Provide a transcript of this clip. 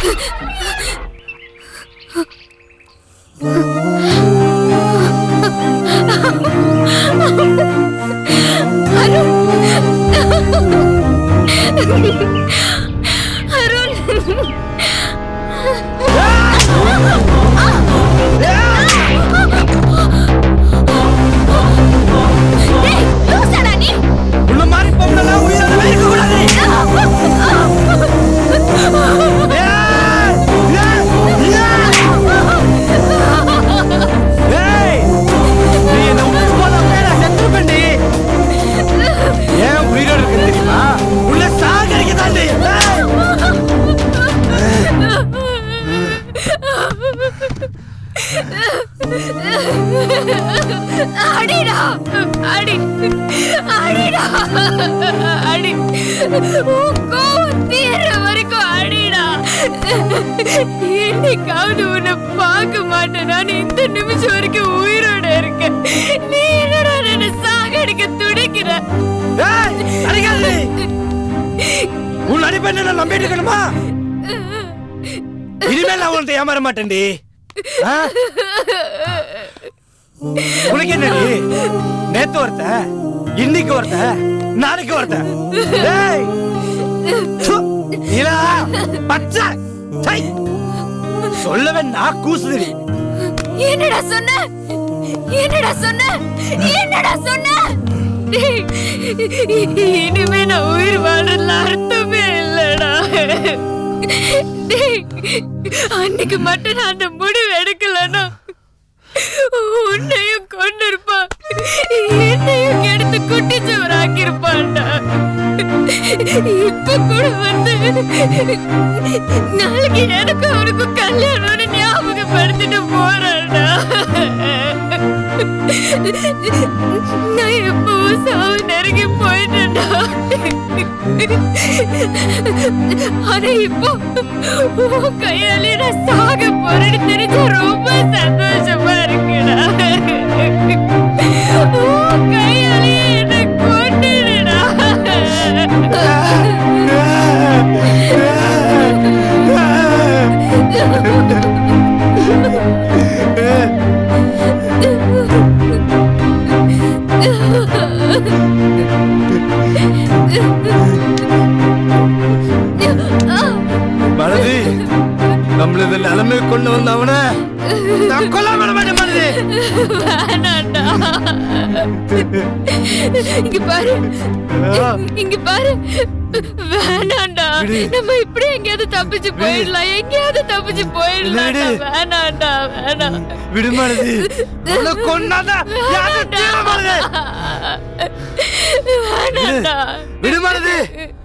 అరుణ్ அடிடா அடி அடிடா அடி. கோவம் தீர வரைக்கும் அடிடா. என்னைக்காவது உன்னை பார்க்க மாட்டேன். நான் இந்த நிமிஷம் வரைக்கும் உயிரோட இருக்கேன். நீ என்னடா என்ன சாகடிக்க துடிக்கிற? உன் நடிப்பை நான் நம்பிட்டு இருக்கணுமா? இனிமேல் நான் உன்கிட்ட ஏமாற மாட்டேன்டி? உனக்கு என்னடி? நேத்து ஒருத்த இன்னைக்கு ஒருத்த நாளைக்கு ஒருத்த. டேய்! து, பச்சை! சொல்லவே நான் கூசுதுடி. என்னடா சொன்ன? என்னடா சொன்ன? என்னடா சொன்ன? இனிமே நான் உயிர் வாழ்றதுல அர்த்தமே இல்லடா. அன்னைக்கு மட்டும் நான் அந்த முடிவு எடுக்கலன்னா உன்னையும் கொண்டு இருப்பான் என்னையும் கெடுத்து குட்டிச்சவர் ஆக்கியிருப்பான்டா இப்ப கூட வந்து நாளைக்கு எனக்கு அவனுக்கு கல்யாணம்னு ஞாபகப்படுத்திட்டு போறான்டா. நான் எப்பவும் சாவு நெருங்கி போயிட்டேன்டா. ஆனா இப்போ உன் கையாலே நான் சாக போறேன்னு தெரிஞ்ச ரொம்ப சந்தோஷமா இருக்குடா உன் கையாலே என்ன கொண்டுடுடா மனதி கொண்டு வந்தவன? நான் கொல்லாம விட மாட்டேன் மனதி. வேணாண்டா. இங்க பாரு. இங்க பாரு. வேணாண்டா. நம்ம இப்படி எங்கேயாவது தப்பிச்சு போயிடலாம். எங்கேயாவது தப்பிச்சு போயிடலாம். வேணாண்டா வேணாம் விடு மனதி. உன்னை கொண்டாந்தா யாரும் தீர மனதி வேணாண்டா. விடு. மனதி. வேணாம்